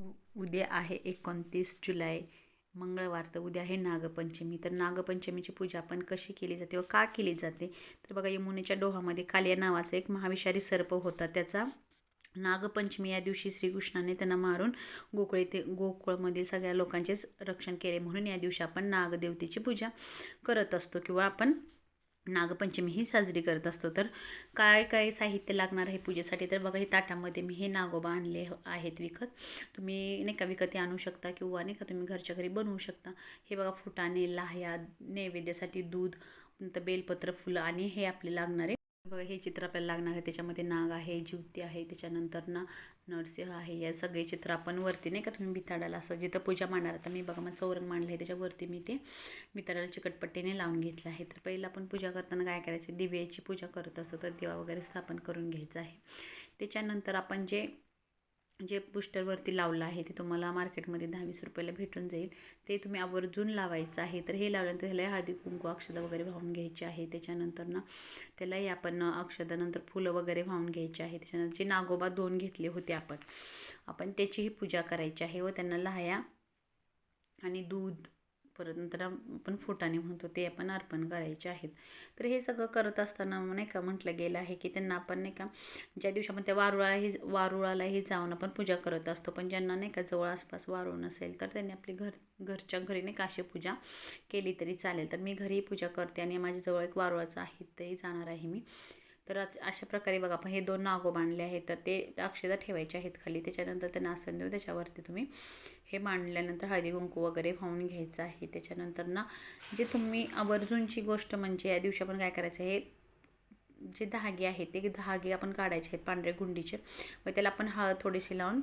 उ उद्या आहे एकोणतीस जुलै मंगळवार तर उद्या आहे नागपंचमी. तर नागपंचमीची पूजा आपण कशी केली जाते व का केली जाते? तर बघा यमुनेच्या डोहामध्ये कालिया नावाचा एक महाविषारी सर्प होता. त्याचा नागपंचमी या दिवशी श्रीकृष्णाने त्यांना मारून गोकुळ येथे गोकुळमध्ये सगळ्या लोकांचेच रक्षण केले. म्हणून या दिवशी आपण नागदेवतेची पूजा करत असतो किंवा आपण नागपंचमी ही साजरी करत असतो. तर काय काय साहित्य लागणार आहे पूजेसाठी? तर बघा हे ताटामध्ये मी हे नागोबा आणले हो, आहेत विकत. तुम्ही नाही का विकत आणू शकता किंवा नाही का तुम्ही घरच्या घरी बनवू शकता. हे बघा फुटाणे लाह्या नैवेद्यासाठी दूध नंतर बेलपत्र फुलं आणि हे आपले लागणारे बघा हे चित्र आपल्याला लागणार आहे. त्याच्यामध्ये नाग आहे जिवती आहे त्याच्यानंतर ना नरसिंह आहे. या सगळे चित्र आपण वरती नाही का तुम्ही बिताडाला असं जिथं पूजा मांडणार आता मी बघा मग चौरंग मांडलं आहे. त्याच्यावरती मी ते बिताडाला चिकटपट्टीने लावून घेतलं आहे. तर पहिलं आपण पूजा करताना काय करायचे? दिव्याची पूजा करत असतो. तर दिवा वगैरे स्थापन करून घ्यायचं आहे. त्याच्यानंतर आपण जे जे पुष्टरवरती लावलं आहे ते तुम्हाला मार्केटमध्ये दहा वीस रुपयाला भेटून जाईल. ते तुम्ही आवर्जून लावायचं आहे. तर हे लावल्यानंतर ह्याला हळदी कुंकू अक्षदा वगैरे वाहून घ्यायची आहे. त्याच्यानंतर ना त्यालाही आपण अक्षदानंतर फुलं वगैरे वाहून घ्यायची आहे. त्याच्यानंतर जे नागोबा दोन घेतले होते आपण आपण त्याचीही पूजा करायची आहे व त्यांना लाह्या आणि दूध परत नंतर आपण फुटाने म्हणतो ते आपण अर्पण करायचे आहेत. तर हे सगळं करत असताना नाही का म्हटलं गेलं आहे की त्यांना आपण नाही का ज्या दिवशी आपण त्या वारुळाही वारुळालाही जाऊन आपण पूजा करत असतो पण ज्यांना नाही का जवळ आसपास वारुळ नसेल तर त्यांनी आपली घर घरच्या घरी नाही का अशी पूजा केली तरी चालेल. तर मी घरी पूजा करते आणि माझ्याजवळ एक वारुळाचं आहे तेही जाणार आहे मी. तर अशा प्रकारे बघा आपण हे दोन नागो बांधले आहेत तर ते अक्षदा ठेवायचे आहेत खाली त्याच्यानंतर त्यांना आसन देऊ त्याच्यावरती तुम्ही हे मांडल्यानंतर हळदी कुंकू वगैरे वाहून घ्यायचं आहे. त्याच्यानंतर ना जे तुम्ही आवर्जूनची गोष्ट म्हणजे या दिवशी आपण काय करायचं आहे जे धागे आहेत ते धागे आपण काढायचे आहेत पांढऱ्या गुंडीचे व त्याला आपण हळद थोडीशी लावून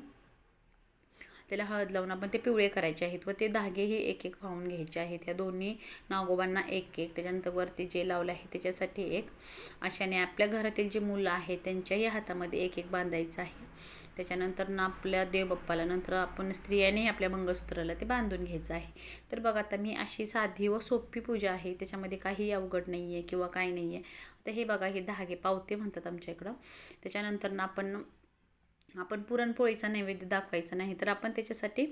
त्याला हळद लावून आपण ते पिवळे करायचे आहेत. व ते धागेही एक एक वाहून घ्यायचे आहेत. या दोन्ही नागोबांना एक एक त्याच्यानंतर वरती जे लावलं आहे त्याच्यासाठी एक. अशाने आपल्या घरातील जे मुलं आहेत त्यांच्याही हातामध्ये एक एक बांधायचं आहे. त्याच्यानंतर ना आपल्या देवबाप्पाला नंतर आपण स्त्रियानेही आपल्या मंगळसूत्राला ते बांधून घ्यायचं आहे. तर बघा आता मी अशी साधी व सोपी पूजा आहे. त्याच्यामध्ये काही अवघड नाही आहे किंवा काही नाही आहे आता हे बघा हे धागे पावते म्हणतात आमच्या इकडं. त्याच्यानंतर ना आपण आपण पुरणपोळीचा नैवेद्य दाखवायचा नाही तर आपण त्याच्यासाठी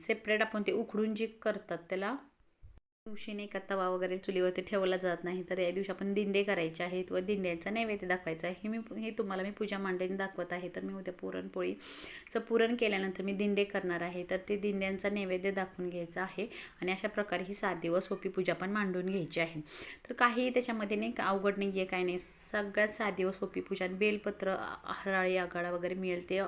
सेपरेट आपण ते उकडून जे करतात त्याला दिवशी नाही का तवा वगैरे चुलीवरती ठेवला जात नाही तर या दिवशी आपण दिंडे करायचे आहेत व दिंड्यांचा नैवेद्य दाखवायचा आहे. हे मी हे तुम्हाला मी पूजा मांडणी दाखवत आहे. तर मी उद्या पुरणपोळीचं पुरण केल्यानंतर मी दिंडे करणार आहे. तर ते दिंड्यांचा नैवेद्य दाखवून घ्यायचा आहे आणि अशा प्रकारे ही साधी व सोपी पूजा पण मांडून घ्यायची आहे. तर काही त्याच्यामध्ये नाही का अवघड नाही आहे काय नाही. सगळ्यात साधी व सोपी पूजा. बेलपत्र हराळी आगाडा वगैरे मिळेल ते